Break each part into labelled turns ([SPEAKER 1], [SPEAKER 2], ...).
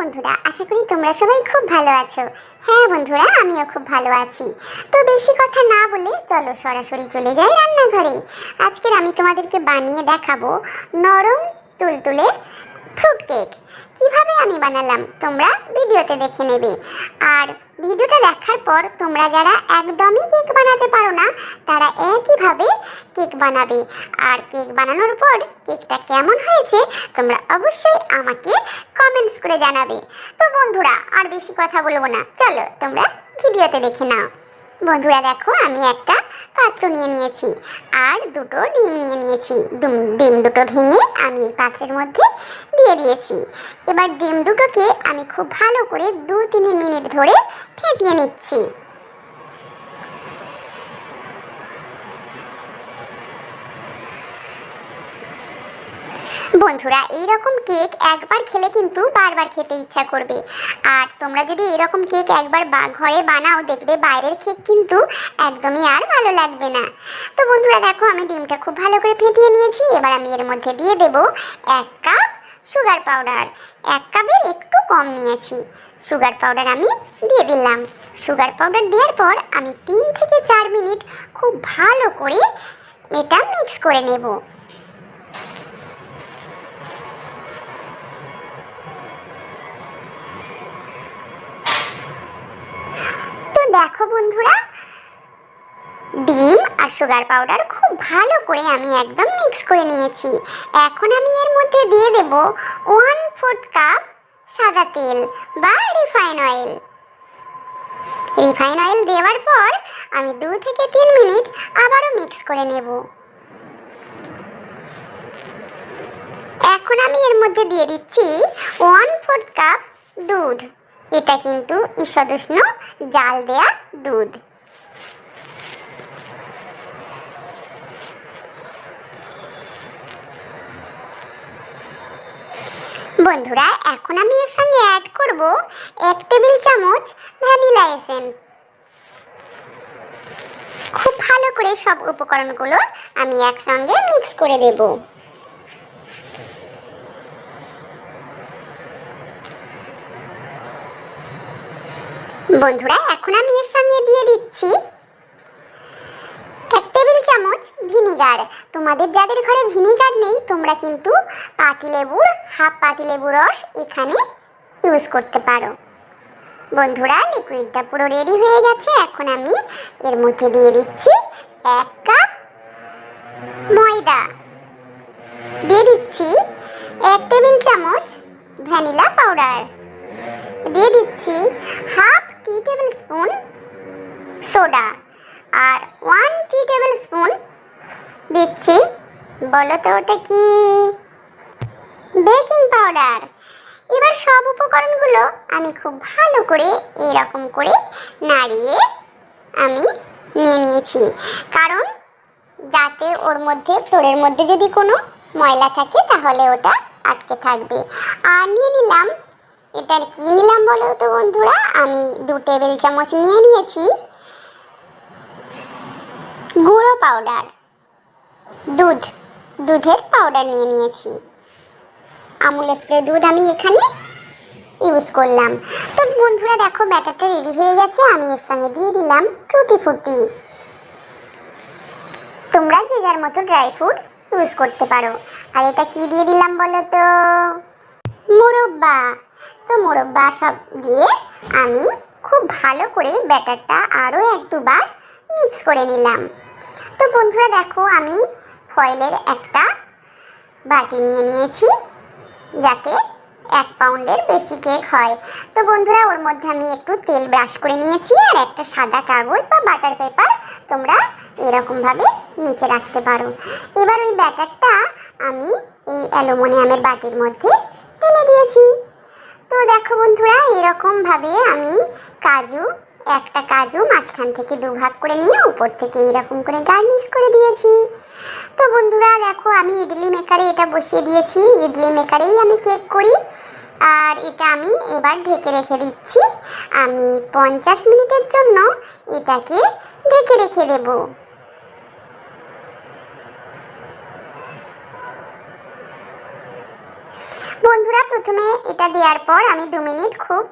[SPEAKER 1] বন্ধুরা, আশা করি তোমরা সবাই খুব ভালো আছো। হ্যাঁ বন্ধুরা, আমিও খুব ভালো আছি। তো বেশি কথা না বলে চলো সরাসরি চলে যাই রান্নাঘরে। আজকের আমি তোমাদেরকে বানিয়ে দেখাবো নরম তুলতুলে ফ্রুট কেক কীভাবে আমি বানালাম তোমরা ভিডিওতে দেখে নেবে। আর ভিডিওটা দেখার পর তোমরা যারা একদমই কেক বানাতে পারো না, তারা একইভাবে কেক বানাবে। আর কেক বানানোর পর কেকটা কেমন হয়েছে তোমরা অবশ্যই আমাকে কমেন্টস করে জানাবে। তো বন্ধুরা, আর বেশি কথা বলব না। চলো তোমরা ভিডিওতে দেখে নাও। বন্ধুরা দেখো, আমি একটা পাত্র নিয়ে নিয়েছি আর দুটো ডিম নিয়ে নিয়েছি। ডিম দুটো ভেঙে আমি পাত্রের মধ্যে দিয়ে দিয়েছি। এবার ডিম দুটোকে আমি খুব ভালো করে দু তিন মিনিট ধরে ফেটিয়ে নিচ্ছি। বন্ধুরা, এইরকম কেক একবার খেলে কিন্তু বারবার খেতে ইচ্ছা করবে। আর তোমরা যদি এরকম কেক একবার বা- ঘরে বানাও, দেখবে বাইরের কেক কিন্তু একদমই আর ভালো লাগবে না। তো বন্ধুরা, দেখো আমি ডিমটা খুব ভালো করে ফেটিয়ে নিয়েছি। এবার আমি এর মধ্যে দিয়ে দেব এক কাপ সুগার পাউডার এক কাপের একটু কম নিয়েছি। সুগার পাউডার আমি দিয়ে দিলাম। সুগার পাউডার দেওয়ার পর আমি তিন থেকে চার মিনিট খুব ভালো করে এটা মিক্স করে নেব। দেখো বন্ধুরা, ডিম আর সুগার পাউডার খুব ভালো করে আমি একদম মিক্স করে নিয়েছি। এখন আমি এর মধ্যে দিয়ে দেব ওয়ান ফোর্থ কাপ সাদা তেল বা রিফাইন অয়েল রিফাইন অয়েল দেওয়ার পর আমি দু থেকে তিন মিনিট আবারও মিক্স করে নেব। এখন আমি এর মধ্যে দিয়ে দিচ্ছি ওয়ান ফোর্থ কাপ দুধ। এটা কিন্তু ঈষদুষ্ণ জাল দেয়া দুধ। বন্ধুরা, এখন আমি এর সঙ্গে অ্যাড করব এক টেবিল চামচ ভ্যানিলা এসেন্স। খুব ভালো করে সব উপকরণগুলো আমি একসঙ্গে মিক্স করে দেবো। বন্ধুরা, এখন আমি এর সঙ্গে দিয়ে দিচ্ছি এক টেবিল চামচ ভিনিগার। তোমাদের যাদের ঘরে ভিনিগার নেই, তোমরা কিন্তু পাতিলেবুর হাফ পাতিলেবু রস এখানে ইউজ করতে পারো। বন্ধুরা লিকুইডটা পুরো রেডি হয়ে গেছে। এখন আমি এর মধ্যে দিয়ে দিচ্ছি এক কাপ ময়দা। দিয়ে দিচ্ছি এক টেবিল চামচ ভ্যানিলা পাউডার। দিয়ে দিচ্ছি half tea tablespoon soda আর ওয়ান টি টেবিল স্পুন দিচ্ছি। বলো তো ওটা কি? বেকিং পাউডার এবার সব উপকরণগুলো আমি খুব ভালো করে এরকম করে নাড়িয়ে আমি নিয়ে নিয়েছি। কারণ যাতে ওর মধ্যে, ফ্লোরের মধ্যে যদি কোনো ময়লা থাকে তাহলে ওটা আটকে থাকবে। আর নিয়ে নিলাম এটার কি নিলাম বলো তো বন্ধুরা? আমি দু টেবিল চামচ নিয়ে নিয়েছি। গুঁড়ো পাউডার। দুধ। দুধের পাউডার নিয়ে নিয়েছি। আমুল স্প্রে দুধ আমি এখানে ইউজ করলাম। তো বন্ধুরা দেখো, ব্যাটারটা রেডি হয়ে গেছে। আমি এর সঙ্গে দিয়ে দিলাম টুটি ফুটি। তোমরা যে যার মতো ড্রাই ফ্রুট ইউজ করতে পারো। আর এটা কি দিয়ে দিলাম বলো তো? মুরব্বা। তো মুরব্বা সব দিয়ে আমি খুব ভালো করে ব্যাটারটা আরও এক দুবার মিক্স করে নিলাম। তো বন্ধুরা দেখো, আমি ফয়েলের একটা বাটি নিয়ে নিয়েছি, যাতে এক পাউন্ডের বেশি কেক হয়। তো বন্ধুরা, ওর মধ্যে আমি একটু তেল ব্রাশ করে নিয়েছি, আর একটা সাদা কাগজ বা বাটার পেপার তোমরা এরকমভাবে নিচে রাখতে পারো। এবার ওই ব্যাটারটা আমি এই অ্যালুমিনিয়ামের বাটির মধ্যে ঢেলে দিয়েছি। তো দেখো বন্ধুরা, এরকমভাবে আমি কাজু, একটা কাজু মাঝখান থেকে দুভাগ করে নিয়ে উপর থেকে এরকম করে গার্নিশ করে দিয়েছি। তো বন্ধুরা, দেখো আমি ইডলি মেকারে এটা বসিয়ে দিয়েছি। ইডলি মেকারেই আমি কেক করি। আর এটা আমি এবার ঢেকে রেখে দিচ্ছি। আমি পঞ্চাশ মিনিটের জন্য এটাকে ঢেকে রেখে দেবো। বন্ধুরা, প্রথমে এটা দেওয়ার পর আমি দু মিনিট খুব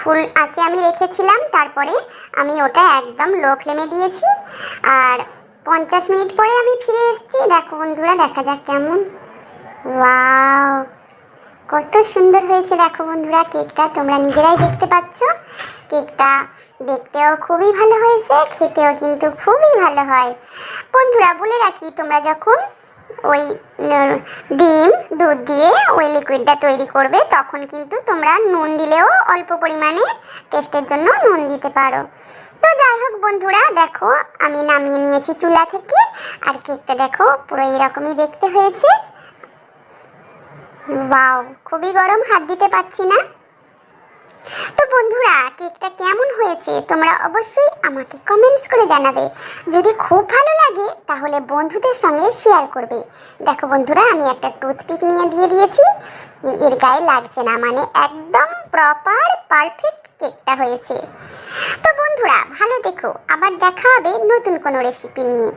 [SPEAKER 1] ফুল আছে আমি রেখেছিলাম। তারপরে আমি ওটা একদম লো ফ্লেমে দিয়েছি। আর পঞ্চাশ মিনিট পরে আমি ফিরে এসেছি। দেখো বন্ধুরা, দেখা যাক কেমন। ওয়াও! কত সুন্দর হয়েছে। দেখো বন্ধুরা, কেকটা তোমরা নিজেরাই দেখতে পাচ্ছ। কেকটা দেখতেও খুবই ভালো হয়েছে, খেতেও কিন্তু খুবই ভালো হয়। বন্ধুরা, বলে রাখি, তোমরা যখন ওই ডিম, দুধ দিয়ে ওই লিকুইডটা তৈরি করবে, তখন কিন্তু তোমরা নুন দিলেও অল্প পরিমাণে টেস্টের জন্য নুন দিতে পারো। তো যাই হোক বন্ধুরা, দেখো আমি নামিয়ে নিয়েছি চুলা থেকে, আর কেকটা দেখো পুরো এরকমই দেখতে হয়েছে। ওয়াও খুবই গরম, হাত দিতে পারছি না। বন্ধুরা কেকটা কেমন হয়েছে তোমরা অবশ্যই আমাকে কমেন্টস করে জানাবে। যদি খুব ভালো লাগে, তাহলে বন্ধুদের সঙ্গে শেয়ার করবে। দেখো বন্ধুরা, আমি একটা টুথপিক নিয়ে দিয়ে দিয়েছি। এর গায়ে লাগছে না মানে একদম প্রপার পারফেক্ট কেকটা হয়েছে। তো বন্ধুরা, ভালো দেখো আবার দেখা হবে নতুন কোনো রেসিপি নিয়ে।